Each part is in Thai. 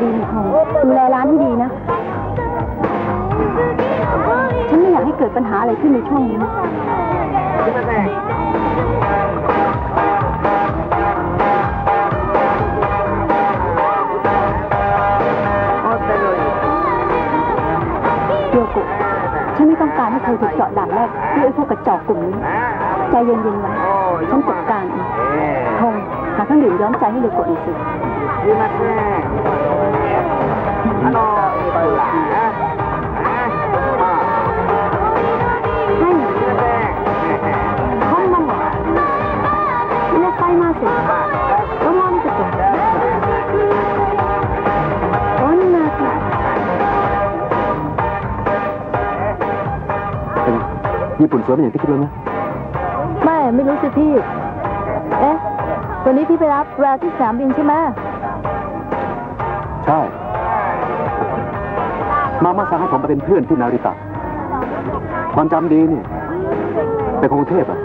นี่ทองดูแลร้านให้ดีนะ ฉันไม่อยากให้เกิดปัญหาอะไรขึ้นในช่วงนี้เดียวกุฉันไม่ต้องการให้เธอถูกเจาะด่านแรกด้วยไอ้พวกกระจอกกลุ่มนี้ ใจเย็นๆไว้ฉันจัดการเองทงหาเครื่องดื่มย้อมใจให้เดียวกุหน่อยสิให้ ญี่ปุ่นสวยเป็นอย่างที่คิดไว้ไหมไม่ไม่รู้สิพี่ เอ๊ะ วันนี้พี่ไปรับแววที่สนามบินใช่ไหมใช่ มามาสั่งให้ผมไปเป็นเพื่อนที่นาริตะความจำดีนี่เป็นคนกรุงเทพอะ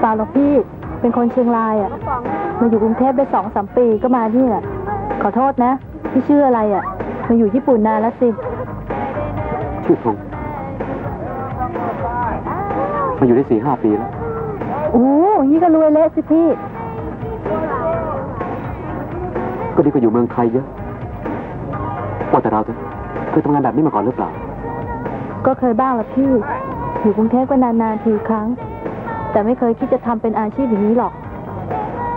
เปล่าหรอกพี่ เป็นคนเชียงรายอะ มาอยู่กรุงเทพได้สองสามปีก็มาที่อะ ขอโทษนะ พี่ชื่ออะไรอะ มาอยู่ญี่ปุ่นนานแล้วสิ ชื่อทงมาอยู่ได้สี่ห้าปีแล้ว โอ้ยี่ก็รวยเละสิพี่ ก็ดีกว่าอยู่เมืองไทยเยอะว่าแต่เราเถอะ เคยทำงานแบบนี้มาก่อนหรือเปล่า ก็เคยบ้างละพี่ อยู่กรุงเทพก็นานๆทีครั้ง แต่ไม่เคยคิดจะทำเป็นอาชีพอย่างนี้หรอก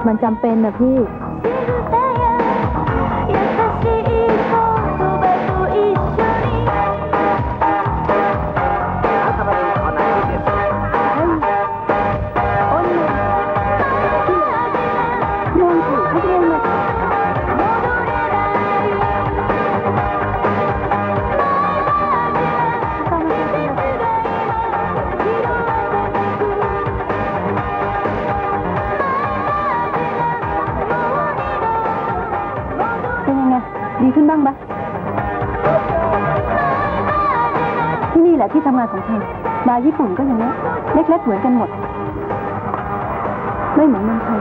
มันจำเป็นนะพี่ ละที่ทำงานของเธอมาญี่ปุ่นก็อย่างนี้ยเล็กๆเหมือนกันหมด ไม่เหมือนเมืองไทย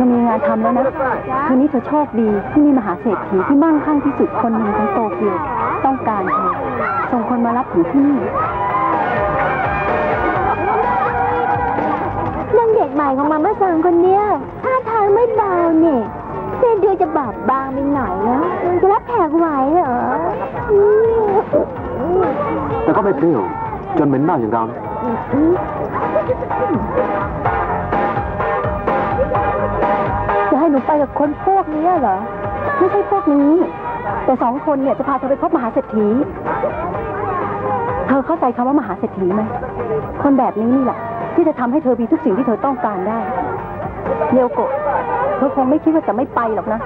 ธอมีงานทำแล้วนะ คืนนี้เธอโชคดีที่มีมหาเศรษฐีที่มั่งคั่งที่สุดคนหนึ่งของโตเกียวต้องการเธอ ส่งคนมารับถึงที่นี่นางเด็กใหม่ของมาม่าซังคนเนี้ยท่าทางไม่เบาเนี่ยเส้นเดือนจะบอบบางไปหน่อยแล้วจะรับแขกไหวเหรออืมแต่ก็ไม่เปรี้ยวจนเหม็นเน่าอย่างเรานะ นูไปกับคนพวกนี้เหรอ ไม่ใช่พวกนี้ แต่สองคนเนี่ยจะพาเธอไปพบมหาเศรษฐี เธอเข้าใจคำว่ามหาเศรษฐีไหม คนแบบนี้นี่แหละ ที่จะทำให้เธอมีทุกสิ่งที่เธอต้องการได้เรียวโกะเธอคงไม่คิดว่าจะไม่ไปหรอกนะ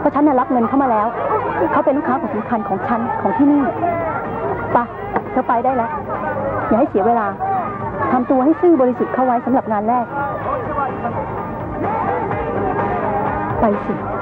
เพราะฉันน่ะรับเงินเข้ามาแล้ว เขาเป็นลูกค้าคนสำคัญของฉันของที่นี่ไปะเธอไปได้แล้ว อย่าให้เสียเวลาทำตัวให้ซื่อบริสุทธิ์เข้าไว้สำหรับงานแรก ไป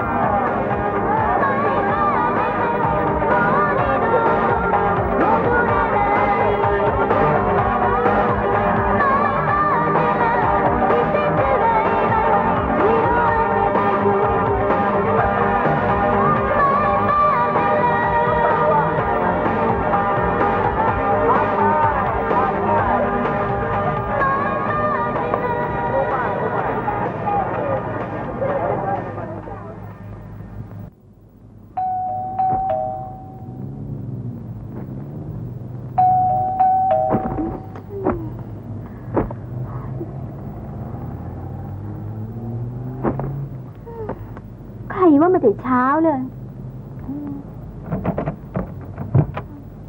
แต่เช้าเลย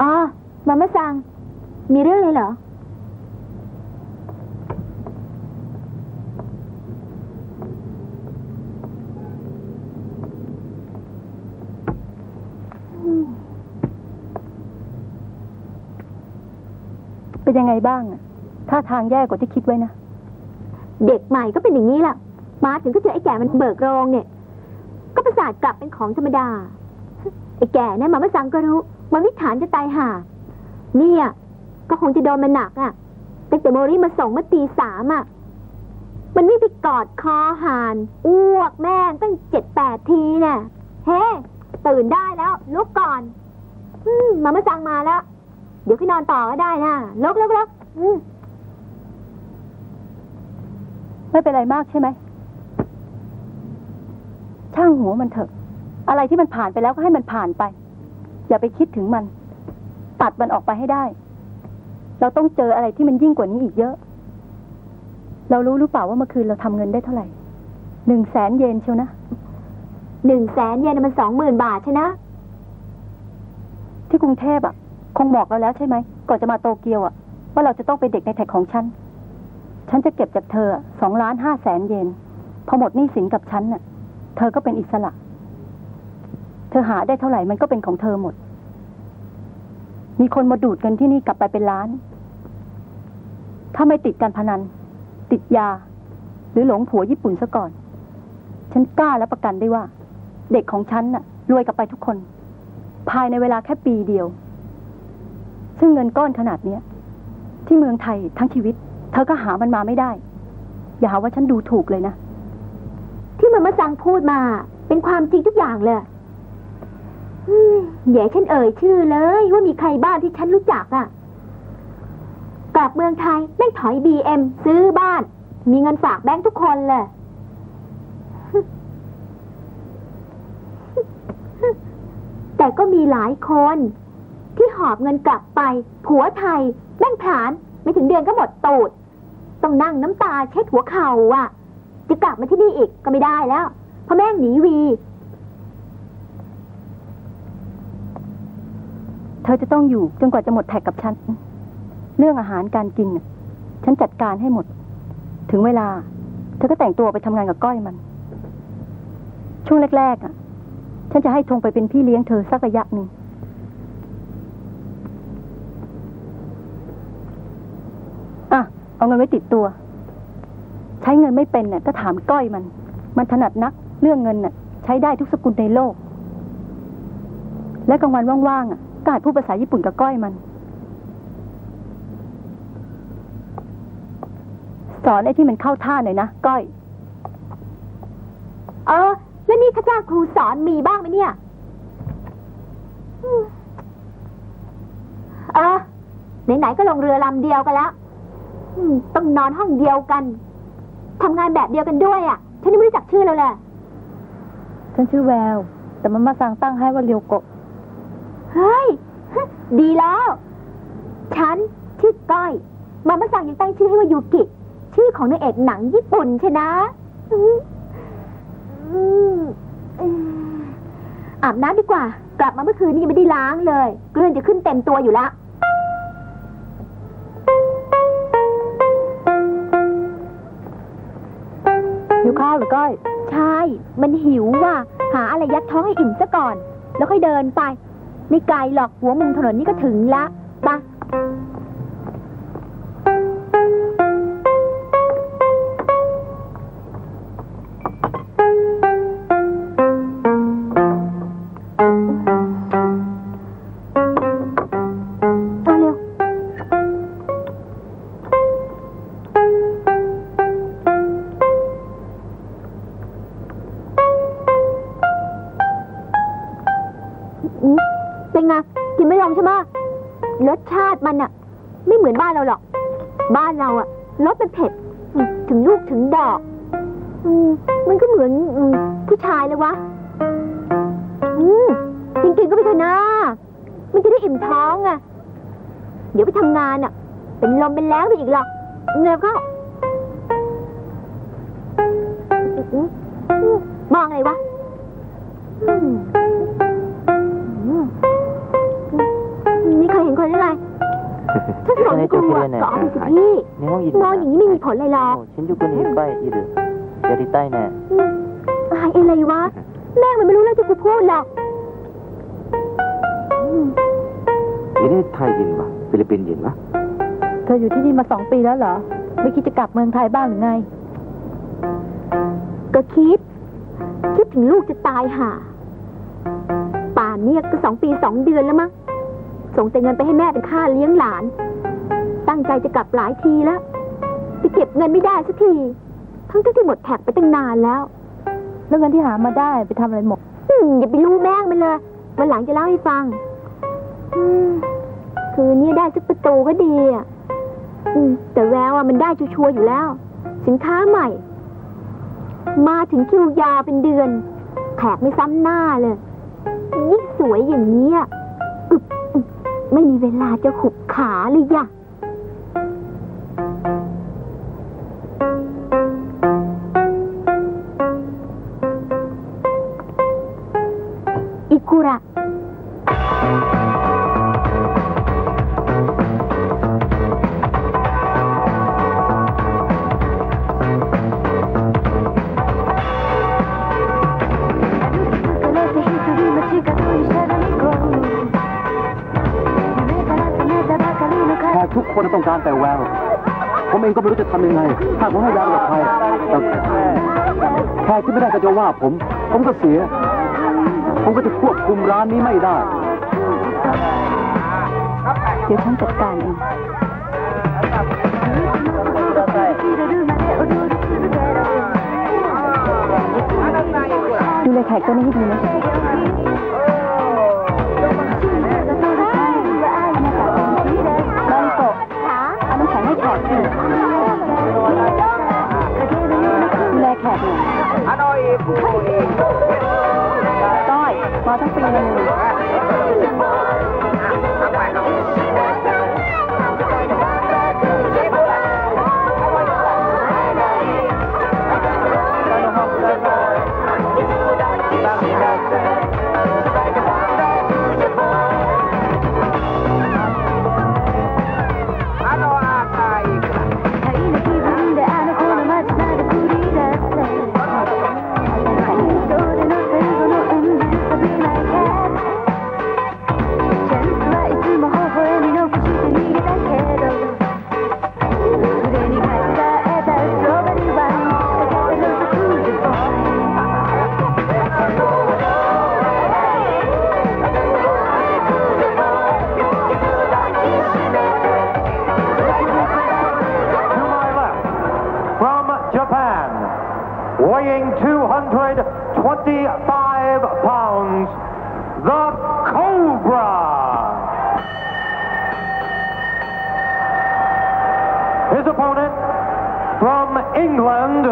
อ๋อมาม่าสั่งมีเรื่องอะไรเหรอ เป็นยังไงบ้างอะท่าทางแย่กว่าที่คิดไว้นะ เด็กใหม่ก็เป็นอย่างนี้แหละมาถึงก็เจอไอ้แก่มันเบิกรองเนี่ย ก็ประสาทกลับเป็นของธรรมดา ไอ้แก่เนี่ยมาไม่สังกรู้ มันวิถานจะตายห่า เนี่ย ก็คงจะโดนมันหนักอะตั้งแต่โมรี่มาส่งเมื่อตีสามอะ มันวิ่งไปกอดคอหาน อ้วกแม่งตั้งเจ็ดแปดทีเนี่ยเฮ้ตื่นได้แล้วลุกก่อนอืมมาไม่สั่งมาแล้ว เดี๋ยวพี่นอนต่อก็ได้นะลุกลุกลุกอืมไม่เป็นไรมากใช่ไหม ช่างหัวมันเถอะ อะไรที่มันผ่านไปแล้วก็ให้มันผ่านไป อย่าไปคิดถึงมัน ตัดมันออกไปให้ได้ เราต้องเจออะไรที่มันยิ่งกว่านี้อีกเยอะ เรารู้หรือเปล่าว่าเมื่อคืนเราทำเงินได้เท่าไหร่หนึ่งแสนเยนเชียวนะหนึ่งแสนเยนนะมันสองหมื่นบาทใช่นะ ที่กรุงเทพอะ คงบอกเราแล้วใช่ไหม ก่อนจะมาโตเกียวอะ ว่าเราจะต้องเป็นเด็กในแท็กของฉัน ฉันจะเก็บจากเธอสองล้านห้าแสนเยน พอหมดหนี้สินกับฉันน่ะ เธอก็เป็นอิสระ เธอหาได้เท่าไหร่มันก็เป็นของเธอหมด มีคนมาดูดเงินที่นี่กลับไปเป็นล้าน ถ้าไม่ติดการพนัน ติดยา หรือหลงผัวญี่ปุ่นซะก่อน ฉันกล้าและประกันได้ว่า เด็กของฉันน่ะ รวยกลับไปทุกคน ภายในเวลาแค่ปีเดียว ซึ่งเงินก้อนขนาดเนี้ย ที่เมืองไทยทั้งชีวิต เธอก็หามันมาไม่ได้ อย่าหาว่าฉันดูถูกเลยนะ มันมาสั่งพูดมา เป็นความจริงทุกอย่างเลยอย่าฉันเอ่ยชื่อเลย ว่ามีใครบ้างที่ฉันรู้จักอะกลับเมืองไทยแม่งถอยบีเอ็มซื้อบ้าน มีเงินฝากแบงค์ทุกคนเลยแต่ก็มีหลายคน ที่หอบเงินกลับไป ผัวไทยแม่งผลาน ไม่ถึงเดือนก็หมดตูด ต้องนั่งน้ำตาเช็ดหัวเข่าอะจะ กลับมาที่นี่อีกก็ไม่ได้แล้ว เพราะแม่งหนีวี เธอจะต้องอยู่จนกว่าจะหมดแท็กกับฉัน เรื่องอาหารการกิน ฉันจัดการให้หมด ถึงเวลา เธอก็แต่งตัวไปทำงานกับก้อยมัน ช่วงแรกๆอะ ฉันจะให้ทงไปเป็นพี่เลี้ยงเธอสักระยะหนึ่งอะ เอาเงินไว้ติดตัว ใช้เงินไม่เป็นน่ะก็ถามก้อยมัน มันถนัดนัก เรื่องเงินน่ะ ใช้ได้ทุกสกุลในโลก และกลางวันว่างๆอะก็หัดพูดภาษาญี่ปุ่นกับก้อยมัน สอนไอ้ที่มันเข้าท่าหน่อยนะก้อย เออ แล้วนี่ข้าจ้างครูสอนมีบ้างไหมเนี่ยเออไหนๆก็ลงเรือลำเดียวกันแล้วต้องนอนห้องเดียวกัน ทำงานแบบเดียวกันด้วยอะ ฉันยังไม่รู้จักชื่อเราเลยฉันชื่อแวว แต่มันมาสั่งตั้งให้ว่าเรียวโกะเฮ้ย ดีแล้ว ฉันชื่อก้อย มามาสั่งยังตั้งชื่อให้ว่ายูกิ ชื่อของนางเอกหนังญี่ปุ่นใช่นะอืมอืมอืมอาบน้ำดีกว่า กลับมาเมื่อคืนนี้ยังไม่ได้ล้างเลย เกลือนจะขึ้นเต็มตัวอยู่ละหิว ข้าวหรือก้อย ใช่ มันหิวว่ะ หาอะไรยัดท้องให้อิ่มซะก่อน แล้วค่อยเดินไป ไม่ไกลหรอกหัวมุมถนนนี่ก็ถึงละไป ชาติมันอะไม่เหมือนบ้านเราหรอก บ้านเราอะรสมันเผ็ดอืมถึงลูกถึงดอก อืมมันก็เหมือนอืมผู้ชายเลยวะ อืมจริงๆก็ไปเถอะนะมันจะได้อิ่มท้องอะเดี๋ยวไปทำงานอะเป็นลมเป็นแล้งไปอีกหรอกแล้วก็มอืมมองอะไรวะอืม สมกลัวก็เอาไปสิพี่ 日本人 มองอย่างนี้ไม่มีผลเลยหรอก もう新宿にいっぱいいるやりたいね อืมอายอะไรวะ แม่งมันไม่รู้เรื่องที่กูพูดหรอกอืม เอ๊ะไทยยินวะฟิลิปปินส์ยินวะ ธออยู่ที่นี่มาสองปีแล้วเหรอ ไม่คิดจะกลับเมืองไทยบ้างหรือไง ก็คิด คิดถึงลูกจะตายห่า ป่านเนี่ยก็สองปีสองเดือนแล้วมั้ง ส่งแต่เงินไปให้แม่เป็นค่าเลี้ยงหลาน ตั้งใจจะกลับหลายทีแล้วไปเก็บเงินไม่ได้สักที ทั้งๆที่หมดแท็กไปตั้งนานแล้วแล้วเงินที่หามาได้ไปทำอะไรหมด อืมอย่าไปรู้แม่งมันเลยวันหลังจะเล่าให้ฟัง อืมคืนนี้ได้สักประตูก็ดีอะอืมแต่แววอะมันได้ชัวร์ๆอยู่แล้ว สินค้าใหม่ มาถึงคิวยาวเป็นเดือนแขกไม่ซ้ำหน้าเลยยิ่งสวยอย่างนี้อะอึบอึบไม่มีเวลาจะขุบขาเลยย่ะ ก็ไม่รู้จะทำยังไง ถ้าผมให้ยากับใครแต่แขกที่ไม่ได้ก็จะว่าผม ผมก็เสีย ผมก็จะควบคุมร้านนี้ไม่ได้ เดี๋ยวฉันจัดการเองดูแลแขกตัวนี้ให้ดีนะมาริโกะเอาน้ำแข็งให้แขกสิดู ต้อยมาทั้งปีเลย weighing 225 pounds, the Cobra. His opponent from England,